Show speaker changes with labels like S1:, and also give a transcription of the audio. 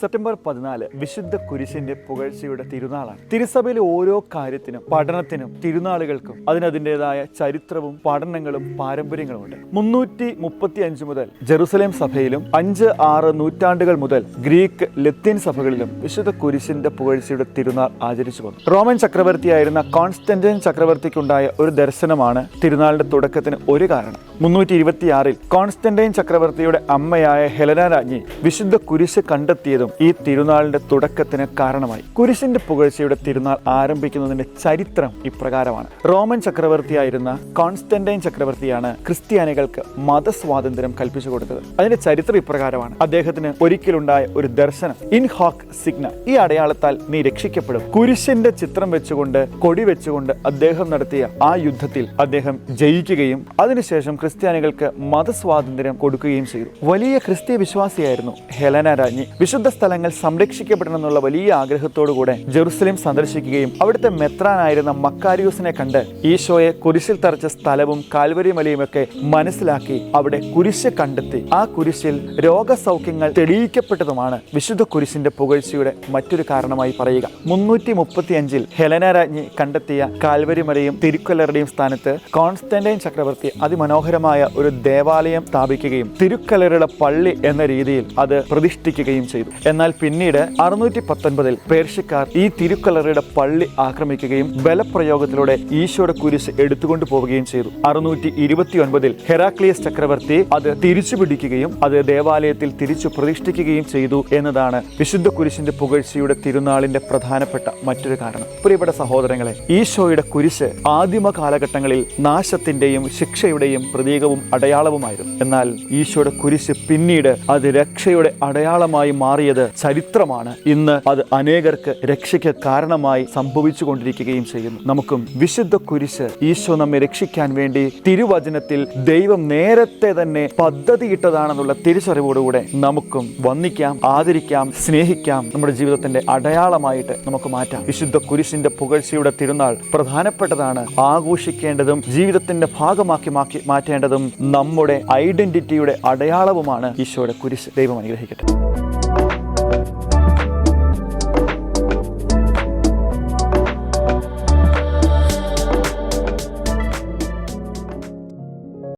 S1: September പതിനാല് വിശുദ്ധ കുരിശിന്റെ പുകഴ്ചയുടെ തിരുനാളാണ്. തിരുസഭയിലെ ഓരോ കാര്യത്തിനും പഠനത്തിനും തിരുനാളുകൾക്കും അതിനതിന്റെതായ ചരിത്രവും പഠനങ്ങളും പാരമ്പര്യങ്ങളും ഉണ്ട് മുന്നൂറ്റി മുപ്പത്തി അഞ്ച് മുതൽ ജെറുസലേം സഭയിലും അഞ്ച് ആറ് നൂറ്റാണ്ടുകൾ മുതൽ ഗ്രീക്ക് ലത്തീൻ സഭകളിലും വിശുദ്ധ കുരിശിന്റെ പുകഴ്ചയുടെ തിരുനാൾ ആചരിച്ചു വന്നു. റോമൻ ചക്രവർത്തിയായിരുന്ന കോൺസ്റ്റന്റൈൻ ചക്രവർത്തിക്കുണ്ടായ ഒരു ദർശനമാണ് തിരുനാളിന്റെ തുടക്കത്തിന് ഒരു കാരണം. മുന്നൂറ്റി ഇരുപത്തിയാറിൽ കോൺസ്റ്റന്റൈൻ ചക്രവർത്തിയുടെ അമ്മയായ ഹെലന രാജ്ഞി വിശുദ്ധ കുരിശ് കണ്ടെത്തിയതും ഈ തിരുനാളിന്റെ തുടക്കത്തിന് കാരണമായി. കുരിശിന്റെ പുകഴ്ചയുടെ തിരുനാൾ ആരംഭിക്കുന്നതിന്റെ ചരിത്രം ഇപ്രകാരമാണ്. റോമൻ ചക്രവർത്തിയായിരുന്ന കോൺസ്റ്റന്റൈൻ ചക്രവർത്തിയാണ് ക്രിസ്ത്യാനികൾക്ക് മതസ്വാതന്ത്ര്യം കൽപ്പിച്ചു കൊടുത്തത്. അതിന്റെ ചരിത്രം ഇപ്രകാരമാണ്. അദ്ദേഹത്തിന് ഒരിക്കലുണ്ടായ ഒരു ദർശനം ഇൻ ഹോക്ക് സിഗ്ന. ഈ അടയാളത്താൽ നീ രക്ഷിക്കപ്പെടും. കുരിശിന്റെ ചിത്രം വെച്ചുകൊണ്ട് കൊടി വെച്ചുകൊണ്ട് അദ്ദേഹം നടത്തിയ ആ യുദ്ധത്തിൽ അദ്ദേഹം ജയിക്കുകയും അതിനുശേഷം ക്രിസ്ത്യാനികൾക്ക് മതസ്വാതന്ത്ര്യം കൊടുക്കുകയും ചെയ്തു. വലിയ ക്രിസ്തീയ വിശ്വാസിയായിരുന്നു ഹെലന രാജ്ഞി. വിശുദ്ധ സ്ഥലങ്ങൾ സംരക്ഷിക്കപ്പെടണമെന്നുള്ള വലിയ ആഗ്രഹത്തോടുകൂടെ ജെറുസലേം സന്ദർശിക്കുകയും അവിടുത്തെ മെത്രാനായിരുന്ന മക്കാരിയൂസിനെ കണ്ട് ഈശോയെ കുരിശിൽ തറച്ച സ്ഥലവും കാൽവരി മലയുമൊക്കെ മനസ്സിലാക്കി അവിടെ കുരിശ് കണ്ടെത്തി. ആ കുരിശിൽ രോഗസൗഖ്യങ്ങൾ തെളിയിക്കപ്പെട്ടതുമാണ് വിശുദ്ധ കുരിശിന്റെ പുകഴ്ചയുടെ മറ്റൊരു കാരണമായി പറയുക. മുന്നൂറ്റി മുപ്പത്തി അഞ്ചിൽ ഹെലന രാജ്ഞി കണ്ടെത്തിയ കാൽവരി മലയും തിരുക്കല്ലറുടെയും സ്ഥാനത്ത് കോൺസ്റ്റന്റൈൻ ചക്രവർത്തി അതിമനോഹരമായ ഒരു ദേവാലയം സ്ഥാപിക്കുകയും തിരുക്കല്ലറുടെ പള്ളി എന്ന രീതിയിൽ അത് പ്രതിഷ്ഠിക്കുകയും ചെയ്തു. എന്നാൽ പിന്നീട് അറുന്നൂറ്റി പത്തൊൻപതിൽ പേർഷ്യക്കാർ ഈ തിരുക്കലറയുടെ പള്ളി ആക്രമിക്കുകയും ബലപ്രയോഗത്തിലൂടെ ഈശോയുടെ കുരിശ് എടുത്തുകൊണ്ടു പോവുകയും ചെയ്തു. അറുന്നൂറ്റി ഇരുപത്തി ഒൻപതിൽ ഹെറാക്ലിയസ് ചക്രവർത്തി അത് തിരിച്ചു പിടിക്കുകയും അത് ദേവാലയത്തിൽ തിരിച്ചു പ്രതിഷ്ഠിക്കുകയും ചെയ്തു എന്നതാണ് വിശുദ്ധ കുരിശിന്റെ പുകഴ്ചയുടെ തിരുനാളിന്റെ പ്രധാനപ്പെട്ട മറ്റൊരു കാരണം. പ്രിയപ്പെട്ട സഹോദരങ്ങളെ ഈശോയുടെ കുരിശ് ആദിമ കാലഘട്ടങ്ങളിൽ നാശത്തിന്റെയും ശിക്ഷയുടെയും പ്രതീകവും അടയാളവുമായിരുന്നു. എന്നാൽ ഈശോയുടെ കുരിശ് പിന്നീട് അത് രക്ഷയുടെ അടയാളമായി മാറിയത് ചരിത്രമാണ്. ഇന്ന് അത് അനേകർക്ക് രക്ഷയ്ക്ക് കാരണമായി സംഭവിച്ചു കൊണ്ടിരിക്കുകയും ചെയ്യുന്നു. നമുക്കും വിശുദ്ധ കുരിശ് ഈശോ നമ്മെ രക്ഷിക്കാൻ വേണ്ടി തിരുവചനത്തിൽ ദൈവം നേരത്തെ തന്നെ പദ്ധതിയിട്ടതാണെന്നുള്ള തിരിച്ചറിവോടുകൂടെ നമുക്കും വന്ദിക്കാം ആദരിക്കാം സ്നേഹിക്കാം. നമ്മുടെ ജീവിതത്തിന്റെ അടയാളമായിട്ട് നമുക്ക് മാറ്റാം. വിശുദ്ധ കുരിശിന്റെ പുകഴ്ചയുടെ തിരുനാൾ പ്രധാനപ്പെട്ടതാണ്. ആഘോഷിക്കേണ്ടതും ജീവിതത്തിന്റെ ഭാഗമാക്കി മാക്കി മാറ്റേണ്ടതും നമ്മുടെ ഐഡന്റിറ്റിയുടെ അടയാളവുമാണ് ഈശോയുടെ കുരിശ്. ദൈവം അനുഗ്രഹിക്കട്ടെ.